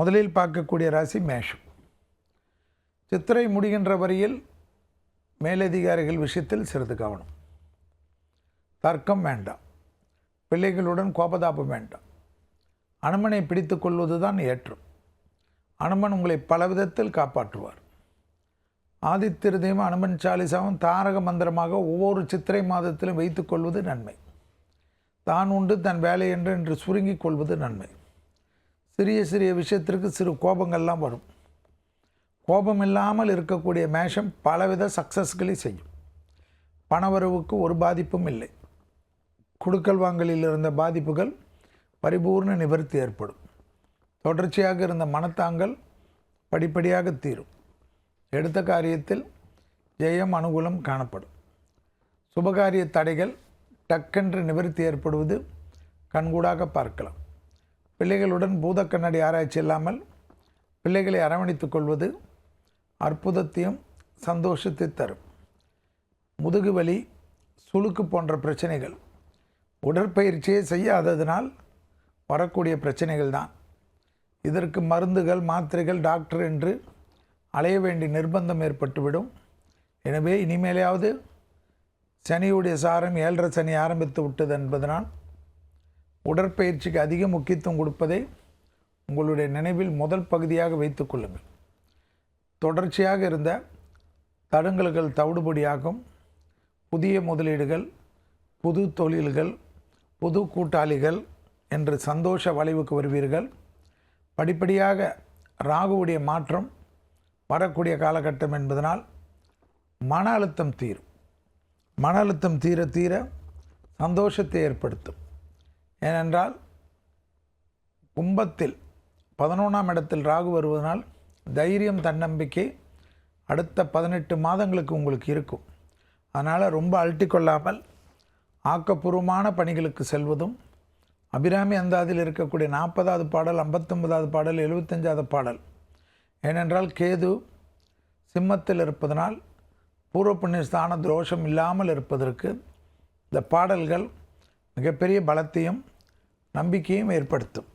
முதலில் பார்க்கக்கூடிய ராசி மேஷம். சித்திரை முடிகின்ற வரையில் மேலதிகாரிகள் விஷயத்தில் சிறிது கவனம். தர்க்கம் வேண்டாம். பிள்ளைகளுடன் கோபதாபம் வேண்டாம். அனுமனை பிடித்து கொள்வது தான் ஏற்றம். அனுமன் உங்களை பல விதத்தில் காப்பாற்றுவார். ஆதித்திருதையும் அனுமன் சாலிசாவும் தாரக மந்திரமாக ஒவ்வொரு சித்திரை மாதத்திலும் வைத்துக்கொள்வது நன்மை. தான் உண்டு தன் வேலை என்று என்று சுருங்கிக் கொள்வது நன்மை. சிறிய சிறிய விஷயத்திற்கு சிறு கோபங்கள்லாம் வரும். கோபம் இல்லாமல் இருக்கக்கூடிய மேஷம் பலவித சக்ஸஸ்களை செய்யும். பணவரவுக்கு ஒரு பாதிப்பும் இல்லை. குடுக்கல் வாங்கலில் இருந்த பாதிப்புகள் பரிபூர்ண நிவர்த்தி ஏற்படும். தொடர்ச்சியாக இருந்த மனத்தாங்கள் படிப்படியாக தீரும். எடுத்த காரியத்தில் ஜெயம் அனுகூலம் காணப்படும். சுபகாரிய தடைகள் டக்கென்று நிவர்த்தி ஏற்படுவது கண்கூடாக பார்க்கலாம். பிள்ளைகளுடன் பூத கண்ணாடி ஆராய்ச்சி இல்லாமல் பிள்ளைகளை அரவணைத்துக் கொள்வது அற்புதத்தையும் சந்தோஷத்தை தரும். முதுகு வலி சுளுக்கு போன்ற பிரச்சனைகள் உடற்பயிற்சியே செய்யாததினால் வரக்கூடிய பிரச்சனைகள் தான். இதற்கு மருந்துகள் மாத்திரைகள் டாக்டர் என்று அலைய வேண்டிய நிர்பந்தம் ஏற்பட்டுவிடும். எனவே இனிமேலையாவது சனியுடைய சாரம் ஏழரை சனி ஆரம்பித்து விட்டது என்பதனால் உடற்பயிற்சிக்கு அதிக முக்கியத்துவம் கொடுப்பதை உங்களுடைய நினைவில் முதல் பகுதியாக வைத்து கொள்ளுங்கள். தொடர்ச்சியாக இருந்த தடங்கல்கள் தவிடுபடியாகும். புதிய முதலீடுகள் புது தொழில்கள் புது கூட்டாளிகள் என்று சந்தோஷ வளைவுக்கு வருவீர்கள். படிப்படியாக ராகுவுடைய மாற்றம் வரக்கூடிய காலகட்டம் என்பதனால் மன அழுத்தம் தீரும். மன அழுத்தம் தீர தீர சந்தோஷத்தை ஏற்படுத்தும். ஏனென்றால் கும்பத்தில் பதினொன்றாம் இடத்தில் ராகு வருவதனால் தைரியம் தன்னம்பிக்கை அடுத்த பதினெட்டு மாதங்களுக்கு உங்களுக்கு இருக்கும். அதனால் ரொம்ப அழட்டிக்கொள்ளாமல் ஆக்கப்பூர்வமான பணிகளுக்கு செல்வதும் அபிராமி அந்தாதில் இருக்கக்கூடிய நாற்பதாவது பாடல் ஐம்பத்தொன்பதாவது பாடல் எழுபத்தஞ்சாவது பாடல். ஏனென்றால் கேது சிம்மத்தில் இருப்பதனால் பூர்வ புண்ணிய ஸ்தான தோஷம் இல்லாமல் இருப்பதற்கு இந்த பாடல்கள் மிகப்பெரிய பலத்தையும் நம்பிக்கையும் ஏற்படுத்தும்.